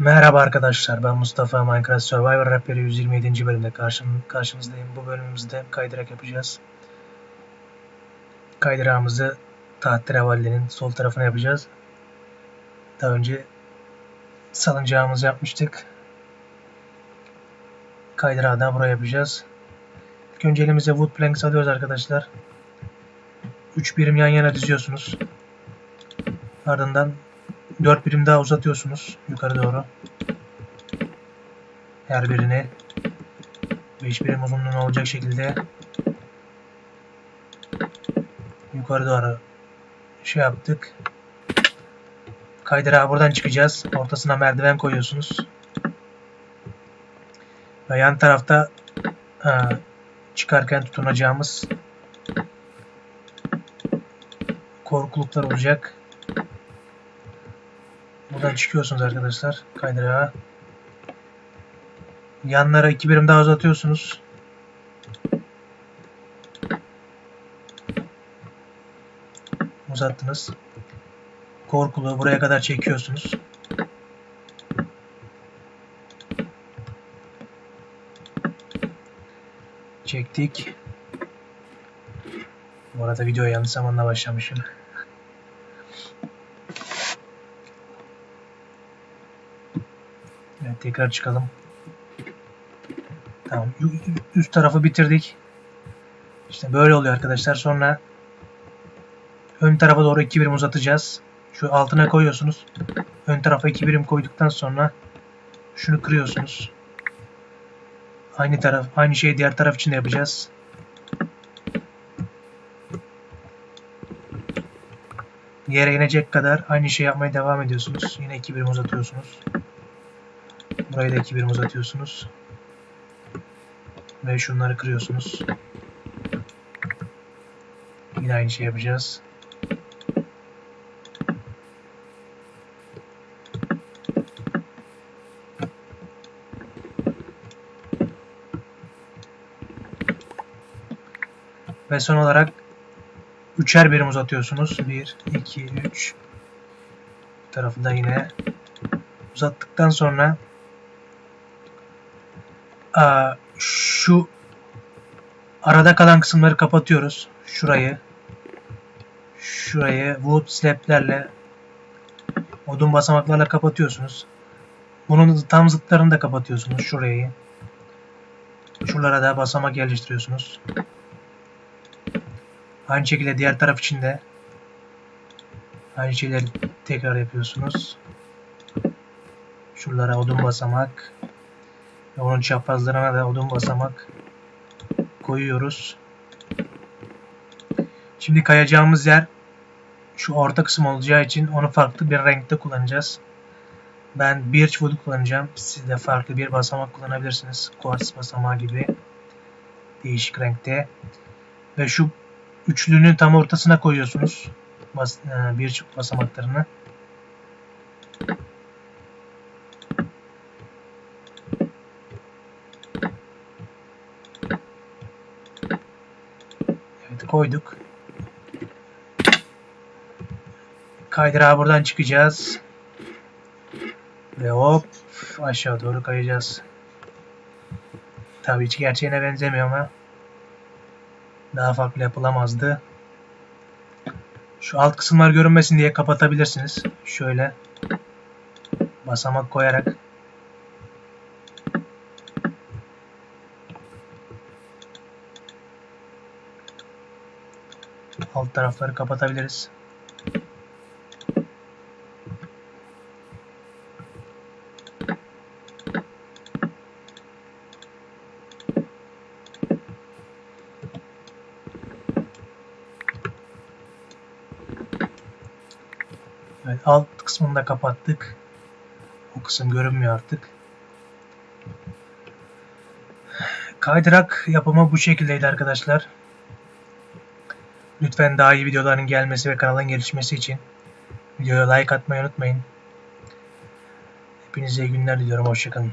Merhaba arkadaşlar ben Mustafa Minecraft Survivor Rapper'i 127. bölümde karşım, karşınızdayım. Bu bölümümüzde kaydırak yapacağız. Kaydırağımızı Tahterevalli'nin sol tarafına yapacağız. Daha önce salıncağımızı yapmıştık. Kaydırağı da buraya yapacağız. İlk önce elimize wood planks alıyoruz arkadaşlar. 3 birim yan yana diziyorsunuz. Ardından 4 birim daha uzatıyorsunuz yukarı doğru. Her birini 5 birim uzunluğuna olacak şekilde yukarı doğru şey yaptık. Kaydırağı buradan çıkacağız. Ortasına merdiven koyuyorsunuz. Ve yan tarafta ha, çıkarken tutunacağımız korkuluklar olacak. Buradan çıkıyorsunuz arkadaşlar kaydırağa. Yanlara iki birim daha uzatıyorsunuz. Uzattınız. Korkulu buraya kadar çekiyorsunuz. Çektik. Bu arada videoya yanlış zamanda başlamışım. Evet, tekrar çıkalım. Tamam. Üst tarafı bitirdik. İşte böyle oluyor arkadaşlar. Sonra ön tarafa doğru iki birim uzatacağız. Şu altına koyuyorsunuz. Ön tarafa iki birim koyduktan sonra şunu kırıyorsunuz. Aynı taraf, aynı şeyi diğer taraf için de yapacağız. Yere inecek kadar aynı şey yapmaya devam ediyorsunuz. Yine iki birim uzatıyorsunuz. Burayı da iki birim uzatıyorsunuz. Ve şunları kırıyorsunuz. Yine aynı şey yapacağız. Ve son olarak üçer birim uzatıyorsunuz. 1, 2, 3 tarafı da yine uzattıktan sonra şu arada kalan kısımları kapatıyoruz. Şurayı. Şurayı wood slab'lerle odun basamaklarla kapatıyorsunuz. Bunun tam zıtlarını da kapatıyorsunuz. Şurayı. Şuralara da basamak yerleştiriyorsunuz. Aynı şekilde diğer taraf için de aynı şeyleri tekrar yapıyorsunuz. Şuralara odun basamak. Onun çaprazlarına da odun basamak koyuyoruz. Şimdi kayacağımız yer şu orta kısım olacağı için onu farklı bir renkte kullanacağız. Ben birch wood kullanacağım. Siz de farklı bir basamak kullanabilirsiniz. Quartz basamağı gibi değişik renkte. Ve şu üçlünün tam ortasına koyuyorsunuz. Bas, e, birch basamaklarını. Koyduk. Kaydırağı buradan çıkacağız. Ve hop aşağı doğru kayacağız. Tabii hiç gerçeğine benzemiyor ama daha farklı yapılamazdı. Şu alt kısımlar görünmesin diye kapatabilirsiniz. Şöyle basamak koyarak alt tarafları kapatabiliriz. Evet, alt kısmını da kapattık. O kısım görünmüyor artık. Kaydırak yapımı bu şekildeydi arkadaşlar. Lütfen daha iyi videoların gelmesi ve kanalın gelişmesi için videoya like atmayı unutmayın. Hepinize iyi günler diliyorum. Hoşçakalın.